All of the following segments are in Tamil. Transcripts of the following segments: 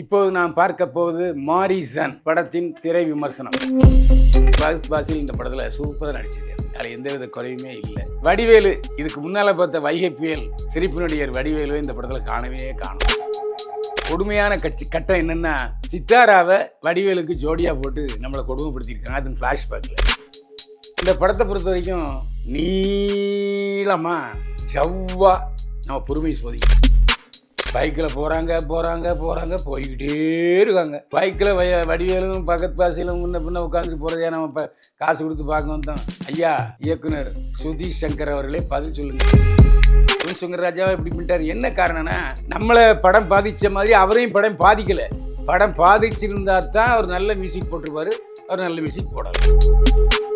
இப்போது நாம் பார்க்க போவது மாரிசன் படத்தின் திரை விமர்சனம். பாஸ் பாசில் இந்த படத்தில் சூப்பராக நடிச்சிருக்காரு. அதில் எந்தவித குறையுமே இல்லை. வடிவேலு இதுக்கு முன்னால் பார்த்த வைகை புயல் சிரிப்பு நடிகர் வடிவேலு இந்த படத்தில் காணவே காணும். கொடுமையான கட்சி கட்டம் என்னென்னா சித்தாராவை வடிவேலுக்கு ஜோடியாக போட்டு நம்மளை கொடுமைப்படுத்தியிருக்காங்க. அது ஃப்ளாஷ்பேக்கில் இந்த படத்தை பொறுத்த வரைக்கும் நீளமாக ஜவ்வா நம்ம பொறுமை சோதிக்கும் பைக்கில் போகிறாங்க போகிறாங்க போகிறாங்க போய்கிட்டே இருக்காங்க. பைக்கில் வய வடிவேலும் பக்கத்து பாசையிலும் முன்ன பின்ன உட்காந்து போகிறதே நம்ம இப்போ காசு கொடுத்து பார்க்க வந்தோம். ஐயா இயக்குனர் சுதீஷ் சங்கர் அவர்களே பதில் சொல்லுங்கள் சுதீஷ் சங்கர் ராஜாவை இப்படி பண்ணிட்டார். என்ன காரணம்னா நம்மளை படம் பாதித்த மாதிரி அவரையும் படம் பாதிக்கலை. படம் பாதிச்சிருந்தா தான் அவர் நல்ல மியூசிக் போட்டிருப்பார். அவர் நல்ல மியூசிக் போடலாம்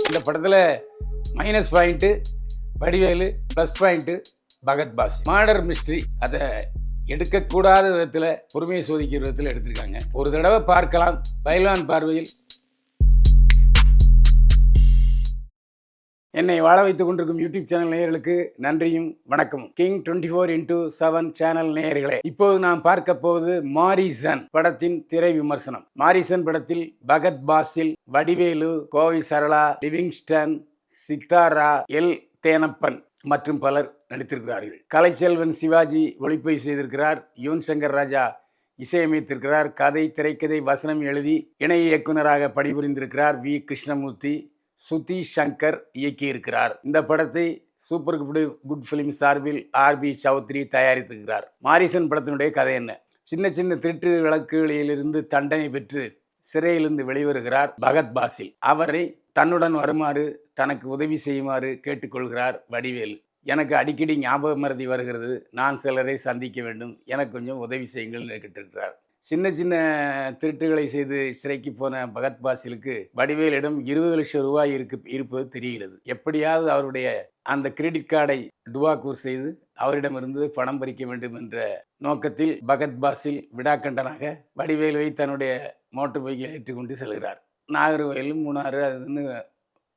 இந்த படத்தில் minus point Vadivelu plus point Fahadh Faasil. Murder mystery அதை எடுக்கக்கூடாத விதத்தில் பொறுமையை சோதிக்கிற விதத்தில் எடுத்திருக்காங்க. ஒரு தடவை பார்க்கலாம். பயிலான் பார்வையில். என்னை வாழ வைத்துக் கொண்டிருக்கும் யூடியூப் சேனல் நேயர்களுக்கு நன்றியும் வணக்கமும். King twenty four into seven channel நேயர்களே இப்போது நாம் பார்க்க போவது மாரிசன் படத்தின் திரை விமர்சனம். மாரிசன் படத்தில் பகத் பாசில் வடிவேலு கோவை சரளா லிவிங்ஸ்டன் சித்தாரா எல். தேனப்பன் மற்றும் பலர் நடித்திருக்கிறார்கள். கலைச்செல்வன் சிவாஜி ஒளிப்பதிவு செய்திருக்கிறார். யுவன் சங்கர் ராஜா இசையமைத்திருக்கிறார். கதை திரைக்கதை வசனம் எழுதி இணை இயக்குனராக பணிபுரிந்திருக்கிறார் வி. கிருஷ்ணமூர்த்தி. சுதி சங்கர் இயக்கியிருக்கிறார். இந்த படத்தை சூப்பர் குட் குட் ஃபிலிம் சார்பில் ஆர்பி சௌத்ரி தயாரித்திருக்கிறார். மாரிசன் படத்தினுடைய கதை என்ன? சின்ன சின்ன திருட்டு விளக்குகளிலிருந்து தண்டனை பெற்று சிறையிலிருந்து வெளிவருகிறார் பகத் பாசில். அவரை தன்னுடன் வருமாறு தனக்கு உதவி செய்யுமாறு கேட்டுக்கொள்கிறார் வடிவேலு. எனக்கு அடிக்கடி ஞாபக மறதி வருகிறது நான் சிலரை சந்திக்க வேண்டும் எனக்கு கொஞ்சம் உதவி செய்யுங்கள் கேட்டிருக்கிறார். சின்ன சின்ன திருட்டுகளை செய்து சிறைக்கு போன பகத் பாசிலுக்கு வடிவேலிடம் இருபது லட்சம் ரூபாய் இருக்கு இருப்பது தெரிகிறது. எப்படியாவது அவருடைய அந்த கிரெடிட் கார்டை டுவாக்கூர் செய்து அவரிடமிருந்து பணம் பறிக்க வேண்டும் என்ற நோக்கத்தில் பகத் பாசில் விடாக்கண்டனாக வடிவேலுவை தன்னுடைய மோட்டர் பைக்கில் ஏற்றுக்கொண்டு செல்கிறார். நாகர்கோயிலும் மூணாறு அதுன்னு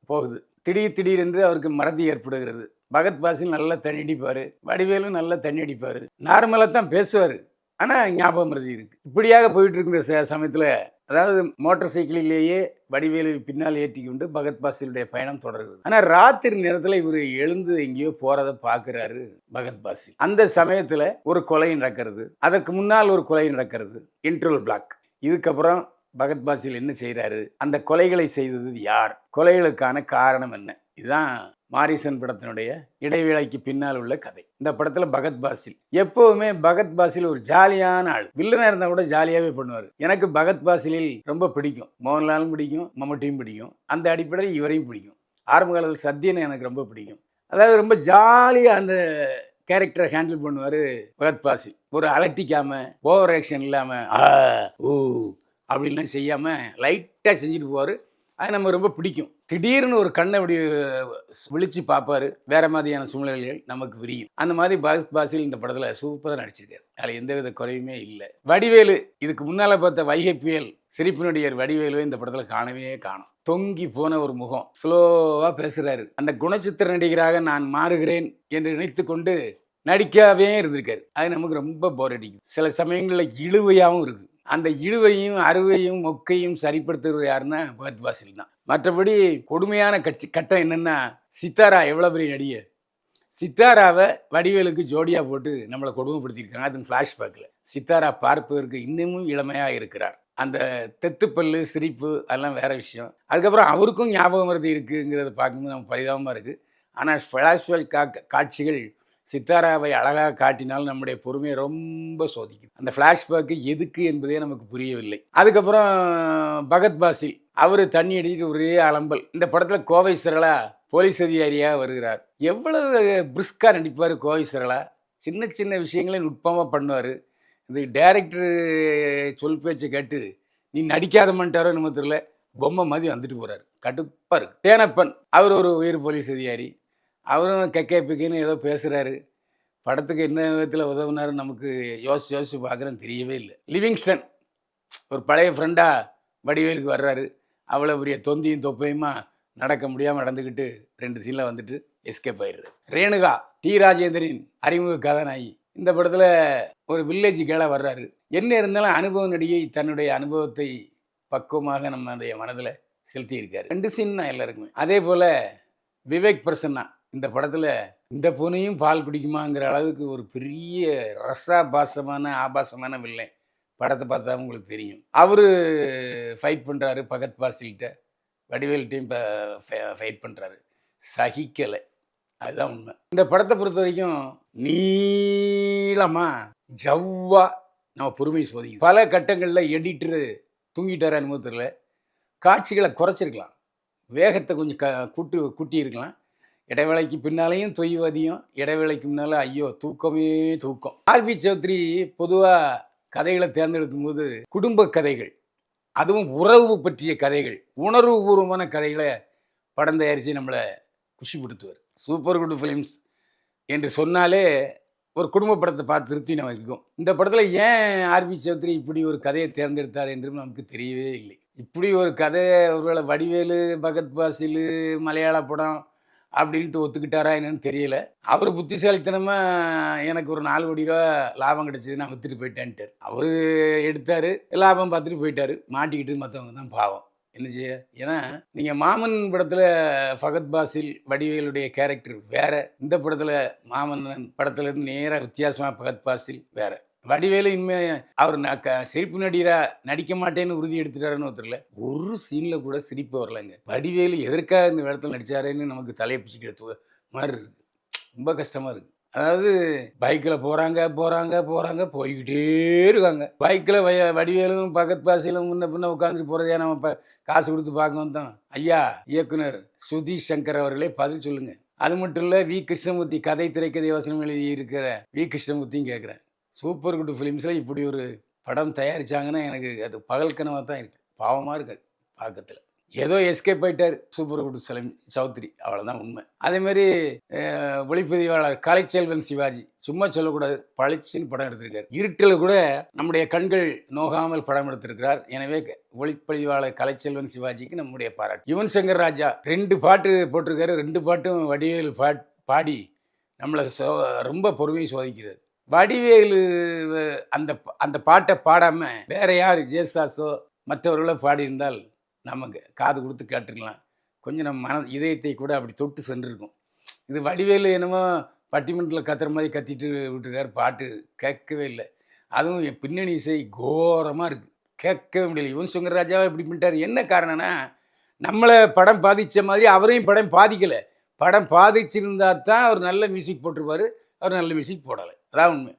போகுது. திடீர் திடீரென்று அவருக்கு மறதி ஏற்படுகிறது. பகத் பாசில் நல்லா தண்ணி அடிப்பார் வடிவேலும் நல்லா தண்ணி அடிப்பார். நார்மலாக தான் பேசுவார். ஆனால் ஞாபகம் மறதி இருக்குது இப்படியாக போயிட்டுருக்கிற ச சமயத்தில் அதாவது மோட்டார் சைக்கிளிலேயே வடிவேலு பின்னால் ஏற்றி கொண்டு பகத் பாசிலுடைய பயணம் தொடருது ஆனால் ராத்திரி நேரத்தில் இவர் எழுந்து எங்கேயோ போகிறத பார்க்குறாரு பகத் பாசில். அந்த சமயத்தில் ஒரு கொலை நடக்கிறது. அதற்கு முன்னால் ஒரு கொலை நடக்கிறது. இன்டர்வல் பிளாக் இதுக்கப்புறம் பகத் பாசில் என்ன செய்கிறாரு அந்த கொலைகளை செய்தது யார்? கொலைகளுக்கான காரணம் என்ன? இதுதான் மாரிசன் படத்தினுடைய இடைவேளைக்கு பின்னால் உள்ள கதை. இந்த படத்தில் பகத் பாசில். எப்போவுமே பகத் பாசில் ஒரு ஜாலியான ஆள். வில்லனாக இருந்தால் கூட ஜாலியாகவே பண்ணுவார். எனக்கு பகத் பாசிலில் ரொம்ப பிடிக்கும். மோகன்லாலும் பிடிக்கும் மம்முட்டியும் பிடிக்கும். அந்த அடிப்படையில் இவரையும் பிடிக்கும். ஆரம்ப காலத்தில் சத்யனை எனக்கு ரொம்ப பிடிக்கும். அதாவது ரொம்ப ஜாலியாக அந்த கேரக்டரை ஹேண்டில் பண்ணுவார் பகத் பாசில். ஒரு அலட்டிக்காமல் ஓவர் ஆக்ஷன் இல்லாமல் ஆ ஊ அப்படின்லாம் செய்யாமல் லைட்டாக செஞ்சுட்டு போவார். அது நம்ம ரொம்ப பிடிக்கும். திடீர்னு ஒரு கண்ணை இப்படி விழிச்சு பார்ப்பாரு. வேற மாதிரியான சூழ்நிலைகள் நமக்கு விரியும். அந்த மாதிரி பாஸ் பாசில் இந்த படத்தில் சூப்பராக நடிச்சிருக்காரு. அதில் எந்தவித குறையுமே இல்லை. வடிவேலு இதுக்கு முன்னால் பார்த்த வைகை புயல் சிரிப்பு நடிகர் வடிவேலு இந்த படத்தில் காணவே காணும். தொங்கி போன ஒரு முகம். ஸ்லோவாக பேசுகிறாரு அந்த குணச்சித்திர நடிகராக நான் மாறுகிறேன் என்று நினைத்து கொண்டு நடிக்காவே இருந்திருக்காரு. அது நமக்கு ரொம்ப போர் அடிக்கும். சில சமயங்களில் இழுவையாகவும் இருக்குது அந்த இழுவையும் அறுவையும் மொக்கையும் சரிப்படுத்துகிறவர் யாருன்னா பகத் பாசில் தான். மற்றபடி கொடுமையான கட்சி கட்டம் என்னென்னா சித்தாரா எவ்வளோ பெரிய நடிகர் சித்தாராவை வடிவேலுக்கு ஜோடியாக போட்டு நம்மளை கொடுமைப்படுத்தியிருக்காங்க. அது ஃப்ளாஷ்பேக்கில் சித்தாரா பார்ப்பதற்கு இன்னமும் இளமையாக இருக்கிறார். அந்த தெத்துப்பல்லு சிரிப்பு அதெல்லாம் வேறு விஷயம். அதுக்கப்புறம் அவருக்கும் ஞாபகம் வருது இருக்குங்கிறத பார்க்கும்போது நம்ம பரிதாபமாக இருக்குது ஆனால் ஃப்ளாஷ்பேக் கா காட்சிகள் சித்தாராவை அழகாக காட்டினால் நம்முடைய பொறுமையை ரொம்ப சோதிக்குது. அந்த ஃப்ளாஷ்பேக்கு எதுக்கு என்பதே நமக்கு புரியவில்லை. அதுக்கப்புறம் பகத் பாசில் அவர் தண்ணி அடிச்சுட்டு ஒரே அலம்பல். இந்த படத்தில் கோவை சரளா போலீஸ் அதிகாரியாக வருகிறார். எவ்வளவு பிரிஸ்காக நடிப்பார் கோவை சரளா? சின்ன சின்ன விஷயங்களையும் நுட்பமாக பண்ணுவார். இது டேரக்டர் சொல் பேச்சை கேட்டு நீ நடிக்காத மாட்டாரோ நம்ம தெரியல. பொம்மை மாதிரி வந்துட்டு போகிறார் கடுப்பாக இருக்கு. தேனப்பன் அவர் ஒரு உயர் போலீஸ் அதிகாரி. அவரும் கெக்கே பிக்கேன்னு ஏதோ பேசுகிறாரு படத்துக்கு என்ன விதத்தில் உதவுனாரு நமக்கு யோசிச்சு யோசிச்சு பார்க்குறேன்னு தெரியவே இல்லை. லிவிங்ஸ்டன் ஒரு பழைய ஃப்ரெண்டாக வடிவேலுக்கு வர்றாரு. அவ்வளோ பெரிய தொந்தியும் தொப்பையுமா நடக்க முடியாமல் நடந்துக்கிட்டு ரெண்டு சீனில் வந்துட்டு எஸ்கேப் ஆயிடுறாரு. ரேணுகா டி. ராஜேந்திரன் அறிமுக கதாநாயகி. இந்த படத்தில் ஒரு வில்லேஜ் கேளாக வர்றாரு. என்ன இருந்தாலும் அனுபவ நடிகை தன்னுடைய அனுபவத்தை பக்குவமாக நம்மளுடைய மனதில் செலுத்தியிருக்காரு. ரெண்டு சீன் தான் எல்லாருக்குமே. அதே போல் விவேக் பிரசன்னா இந்த படத்தில் இந்த பூனையும் பால் குடிக்குமாங்கிற அளவுக்கு ஒரு பெரிய ரசாபாசமான ஆபாசமான வில்லன் படத்தை பார்த்தா உங்களுக்கு தெரியும். அவர் ஃபைட் பண்ணுறாரு பகத் பாசில்கிட்ட. வடிவேல்கிட்டையும் ஃபைட் பண்ணுறாரு சகிக்கலை. அதுதான் உண்மை. இந்த படத்தை பொறுத்த வரைக்கும் நீளமாக ஜவ்வா நம்ம பொறுமை சோதிக்கும். பல கட்டங்களில் எடிட்டரு தூங்கிட்டார் அனுபவத்தில் காட்சிகளை குறைச்சிருக்கலாம். வேகத்தை கொஞ்சம் க கூட்டி கூட்டியிருக்கலாம். இடைவேளைக்கு பின்னாலேயும் தொய்வதியும் இடைவேளைக்கு முன்னால் ஐயோ தூக்கமே தூக்கம். ஆர்பி சௌத்ரி பொதுவாக கதைகளை தேர்ந்தெடுக்கும் போது குடும்ப கதைகள் அதுவும் உறவு பற்றிய கதைகள் உணர்வுபூர்வமான கதைகளை படம் தயாரித்து நம்மளை குஷிப்படுத்துவார் சூப்பர் குட் ஃபிலிம்ஸ் என்று சொன்னாலே ஒரு குடும்ப படத்தை பார்த்து திருப்தி நம்ம இருக்கும். இந்த படத்தில் ஏன் ஆர்பி சௌத்ரி இப்படி ஒரு கதையை தேர்ந்தெடுத்தார் என்றும் நமக்கு தெரியவே இல்லை. இப்படி ஒரு கதை ஒருவேளை வடிவேலு பகத் பாசிலு மலையாள படம் அப்படின்ட்டு ஒத்துக்கிட்டாரா என்னன்னு தெரியல. அவர் புத்திசாலித்தனமாக எனக்கு ஒரு நாலு கோடி ரூபா லாபம் கிடச்சிது நான் விற்றுட்டு போயிட்டேன்ட்டார் அவர் எடுத்தார் லாபம் பார்த்துட்டு போயிட்டார். மாட்டிக்கிட்டு மற்றவங்க தான் பாவம். என்ன செய்ய? ஏன்னா நீங்கள் மாமன் படத்தில் ஃபகத் பாசில் வடிவேலுடைய கேரக்டர் வேற. இந்த படத்தில் மாமன்னன் படத்துலேருந்து நேராக வித்தியாசமாக ஃபகத் பாசில் வேறு. வடிவேலு இனிமே அவர் க- சிரிப்பு நடிகராக நடிக்க மாட்டேன்னு உறுதி எடுத்துட்டாருன்னு ஒருத்தரில் ஒரு சீனில் கூட சிரிப்பு வரலைங்க. வடிவேலு எதற்காக இந்த இடத்துல நடித்தாருன்னு நமக்கு தலையை பிடிச்சிக்கிற மாதிரி இருக்குது ரொம்ப கஷ்டமாக இருக்குது அதாவது பைக்கில் போகிறாங்க போகிறாங்க போகிறாங்க போய்கிட்டே இருக்காங்க. பைக்கில் வய வடிவேலும் பக்கத்து பாசையிலும் முன்ன பின்ன உட்காந்துட்டு போகிறதே நம்ம இப்போ காசு கொடுத்து பார்க்க வந்தோம். ஐயா இயக்குனர் சுதி சங்கர் அவர்களே பதில் சொல்லுங்கள் அது மட்டும் இல்லை வி. கிருஷ்ணமூர்த்தி கதை திரைக்கதை வசனம் எழுதி இருக்கிற வி. கிருஷ்ணமூர்த்தியும் கேட்குறேன் சூப்பர் குட் ஃபிலிம்ஸில் இப்படி ஒரு படம் தயாரிச்சாங்கன்னா எனக்கு அது பகல் கனவாக தான் இருக்குது பாவமாக இருக்குது பார்க்கத்தில் ஏதோ எஸ்கேப் ஆகிட்டார் சூப்பர் குட் சிலம் சௌத்ரி. அவ்வளோதான் உண்மை. அதேமாரி ஒளிப்பதிவாளர் கலைச்செல்வன் சிவாஜி. சும்மா சொல்லக்கூடாது. பளிச்சுன்னு படம் எடுத்திருக்காரு. இருட்டில் கூட நம்முடைய கண்கள் நோகாமல் படம் எடுத்திருக்கிறார். எனவே ஒளிப்பதிவாளர் கலைச்செல்வன் சிவாஜிக்கு நம்முடைய பாராட்டு. யுவன் சங்கர் ராஜா ரெண்டு பாட்டு போட்டிருக்காரு. ரெண்டு பாட்டும் வடிவேல் பாட் பாடி நம்மளை சோ ரொம்ப பொறுமையை சோதிக்கிறது. வடிவேலு அந்த அந்த பாட்டை பாடாமல் வேற யார் ஜேசாஸோ மற்றவர்களோ பாடியிருந்தால் நமக்கு காது கொடுத்து கேட்டுக்கலாம். கொஞ்சம் நம்ம மன இதயத்தை கூட அப்படி தொட்டு சென்றிருக்கும். இது வடிவேலு என்னமோ பட்டிமன்றத்தில் கத்துற மாதிரி கத்திட்டு விட்டுருக்காரு. பாட்டு கேட்கவே இல்லை. அதுவும் என் பின்னணி இசை கோரமாக இருக்குது கேட்கவே முடியல. யுவன் சுங்கர் ராஜாவை இப்படி பண்ணிட்டார். என்ன காரணம்னா நம்மளை படம் பாதித்த மாதிரி அவரையும் படம் பாதிக்கலை. படம் பாதிச்சிருந்தா தான் அவர் நல்ல மியூசிக் போட்டிருப்பார். அவர் நல்ல மியூசிக் போடலை. அதான் உண்மை.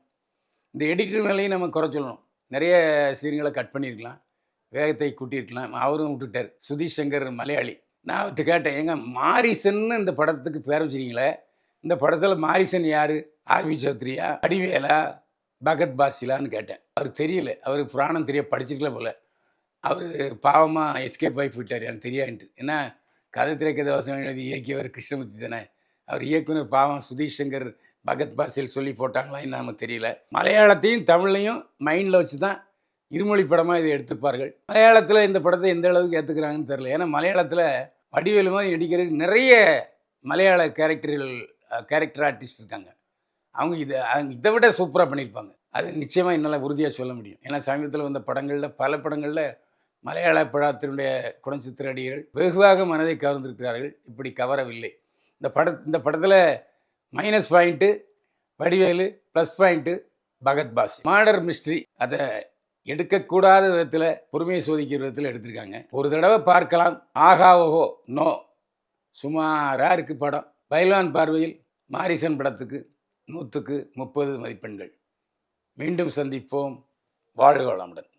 இந்த எடிட்டர் மேலேயும் நம்ம குறை சொல்லணும். நிறைய சீன்களை கட் பண்ணியிருக்கலாம். வேகத்தை கூட்டியிருக்கலாம். அவரும் விட்டுட்டார். சுதீஷ் சங்கர் மலையாளி. நான் அவர்கிட்ட கேட்டேன் ஏங்க மாரிசன்னு இந்த படத்துக்கு பேர் வச்சுருக்கீங்களே? இந்த படத்தில் மாரிசன் யார்? ஆர்வி சௌத்ரியா? அடிவேலா? பகத் பாசிலான்னு கேட்டேன். அவர் தெரியல. அவர் புராணம் தெரிய படிச்சிருக்கல போல். அவர் பாவமாக எஸ்கேப் ஆகி போயிட்டார். எனக்கு தெரியான்ட்டு ஏன்னா கதை திரைக்கதை வசம் எழுதி இயக்கியவர் கிருஷ்ணமூர்த்தி தானே. அவர் இயக்குனர் பாவம் சுதீஷ் சங்கர் பகத் பாசில் சொல்லி போட்டாங்களா நமக்கு தெரியல. மலையாளத்தையும் தமிழையும் மைண்டில் வச்சு தான் இருமொழி படமாக இதை எடுத்துப்பார்கள். மலையாளத்தில் இந்த படத்தை எந்த அளவுக்கு ஏற்றுக்கிறாங்கன்னு தெரில ஏன்னா மலையாளத்தில் வடிவேலு மாதிரி நடிக்கிறதுக்கு நிறைய மலையாள கேரக்டர்கள் கேரக்டர் ஆர்டிஸ்ட் இருக்காங்க. அவங்க இதை அவங்க இதை விட சூப்பராக பண்ணியிருப்பாங்க. அது நிச்சயமாக என்னால் உறுதியாக சொல்ல முடியும். ஏன்னா சமீபத்தில் வந்த படங்களில் பல படங்களில் மலையாள படத்தினுடைய குணச்சித்திர அடிகள் வெகுவாக மனதை கவர்ந்திருக்கிறார்கள். இப்படி கவரவில்லை. இந்த பட இந்த படத்தில் minus point Vadivelu plus point Fahadh Faasil. Murder mystery அதை எடுக்கக்கூடாத விதத்தில் பொறுமையை சோதிக்கிற விதத்தில் எடுத்திருக்காங்க. ஒரு தடவை பார்க்கலாம். ஆகா ஓஹோ நோ. சுமாராக இருக்கு படம். பைலான் பார்வையில் மாரிசன் படத்துக்கு நூற்றுக்கு முப்பது மதிப்பெண்கள். மீண்டும் சந்திப்போம். வாழ்க வளமுடன்.